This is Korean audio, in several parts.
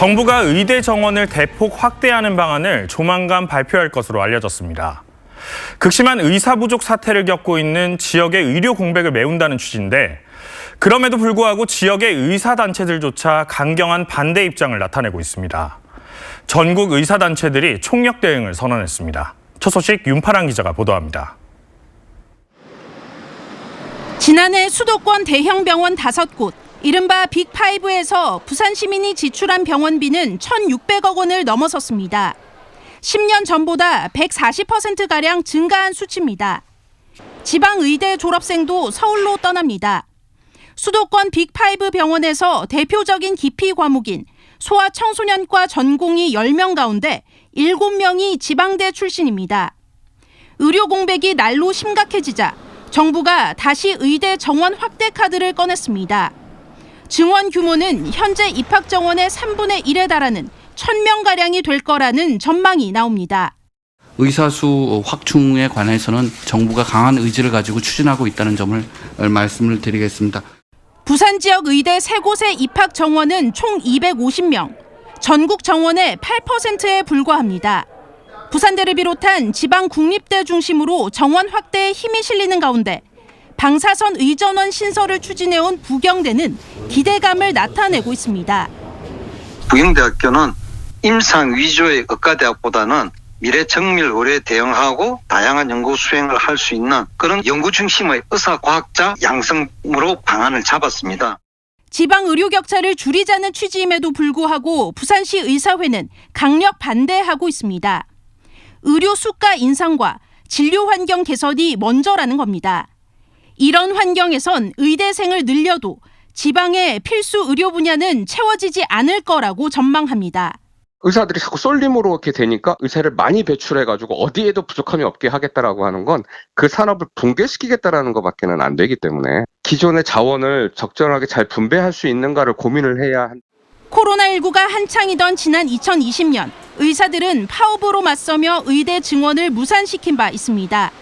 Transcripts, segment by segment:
정부가 의대 정원을 대폭 확대하는 방안을 조만간 발표할 것으로 알려졌습니다. 극심한 의사 부족 사태를 겪고 있는 지역의 의료 공백을 메운다는 취지인데 그럼에도 불구하고 지역의 의사 단체들조차 강경한 반대 입장을 나타내고 있습니다. 전국 의사 단체들이 총력 대응을 선언했습니다. 첫 소식 윤파랑 기자가 보도합니다. 지난해 수도권 대형 병원 5곳, 이른바 빅5에서 부산 시민이 지출한 병원비는 1,600억 원을 넘어섰습니다. 10년 전보다 140%가량 증가한 수치입니다. 지방의대 졸업생도 서울로 떠납니다. 수도권 빅5 병원에서 대표적인 기피 과목인 소아청소년과 전공이 10명 가운데 7명이 지방대 출신입니다. 의료 공백이 날로 심각해지자 정부가 다시 의대 정원 확대 카드를 꺼냈습니다. 증원 규모는 현재 입학 정원의 3분의 1에 달하는 1000명 가량이 될 거라는 전망이 나옵니다. 의사 수 확충에 관해서는 정부가 강한 의지를 가지고 추진하고 있다는 점을 말씀을 드리겠습니다. 부산 지역 의대 세 곳의 입학 정원은 총 250명, 전국 정원의 8%에 불과합니다. 부산대를 비롯한 지방 국립대 중심으로 정원 확대에 힘이 실리는 가운데 방사선 의전원 신설을 추진해온 부경대는 기대감을 나타내고 있습니다. 부경대학교는 임상 위주의 의과대학보다는 미래 정밀 의료에 대응하고 다양한 연구 수행을 할 수 있는 그런 연구 중심의 의사 과학자 양성으로 방안을 잡았습니다. 지방 의료 격차를 줄이자는 취지임에도 불구하고 부산시 의사회는 강력 반대하고 있습니다. 의료 수가 인상과 진료 환경 개선이 먼저라는 겁니다. 이런 환경에선 의대생을 늘려도 지방의 필수 의료 분야는 채워지지 않을 거라고 전망합니다. 의사들이 자꾸 쏠림으로 이렇게 되니까 의사를 많이 배출해가지고 어디에도 부족함이 없게 하겠다라고 하는 건 그 산업을 붕괴시키겠다라는 것밖에는 안 되기 때문에 기존의 자원을 적절하게 잘 분배할 수 있는가를 고민을 해야 한. 코로나19가 한창이던 지난 2020년 의사들은 파업으로 맞서며 의대 증원을 무산시킨 바 있습니다.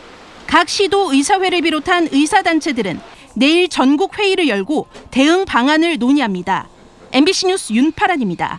각 시도 의사회를 비롯한 의사단체들은 내일 전국 회의를 열고 대응 방안을 논의합니다. MBC 뉴스 윤파란입니다.